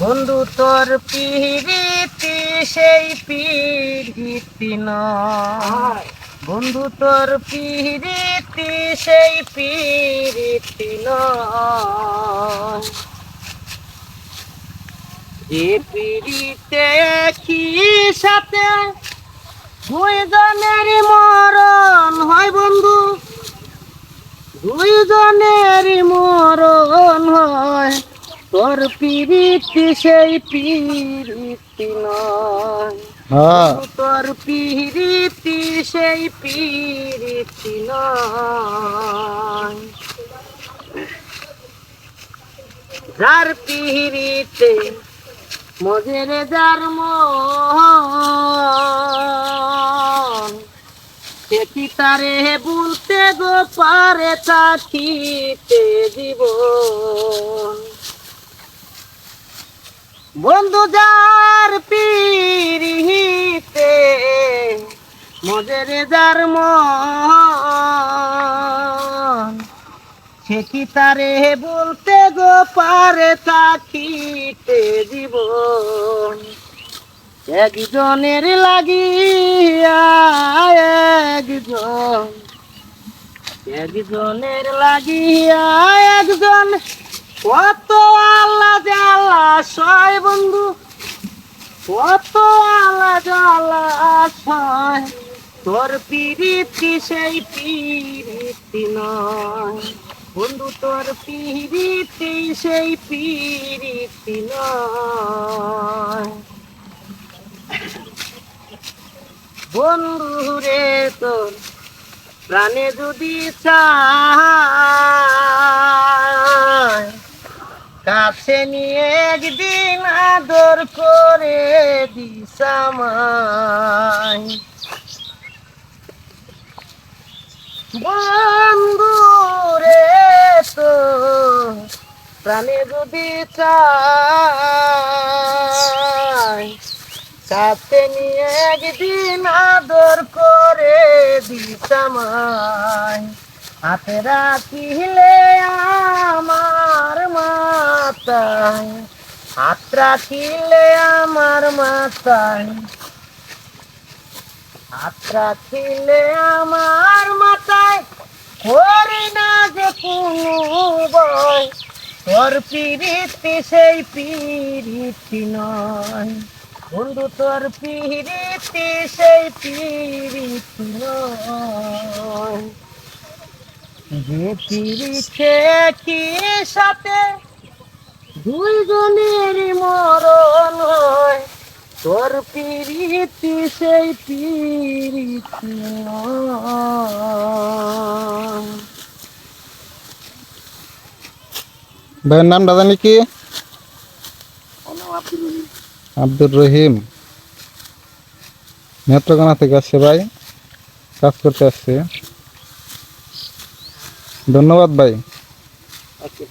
বন্ধু, তোর পিরিতি সেই পিরিতি নয়। বন্ধু, তোর পিরিতি সেই পিরিতি নয়। যে পিরিতে কি সাথে দুইজনের মরণ হয় বন্ধু। দুইজনের মরণ হয় তোর পিরিতি সেই পিরিতি নয়। হ্যাঁ। তোর পিরিতি সেই পিরিতি নয়। যার পিরিতে মজের যার মন সে কি তারে বলতে গো পারে থাকিতে জীবন? বন্ধু যার পিরিতে মজের যার মন। সে কি তারে বলতে গো পারে থাকিতে জীবন? একজনের লাগিয়া একজন। একজনের লাগিয়া একজন কত আল্লাহ জ্বালা সয় বন্ধু। কত আল্লাহ জ্বালা সয় তোর পিরিতি সেই পিরিতি নয়। বন্ধু, তোর পিরিতি সেই পিরিতি নয়। বন্ধু রে তোর প্রাণে যদি চায়। কাছে নিয়ে একদিন আদর করে দিসামাই বন্ধু রে তো, প্রাণে যদি সাথে নিয়ে একদিন আদর করে দিতামাই হাতে রাখিলে আমার মাতায় হাত রাখিলে আমার মাতায় হাত রাখিলে আমার মাথায়। করি না যে কোনো বয় তোর পিরিতি সেই পিরিতি নয়। বন্ধু, তোর পিরিতি সেই পিরিতি নয়। কি সাথে দুইজনের মরণ হয়। তোর পিরিতি সেই পিরিতি। ভাইয়ের নামটা জানি কি? আব্দুর রহিম। নেত্রকোনা থেকে আসছে ভাই। কাজ করতে আসছে। ধন্যবাদ ভাই। আচ্ছা।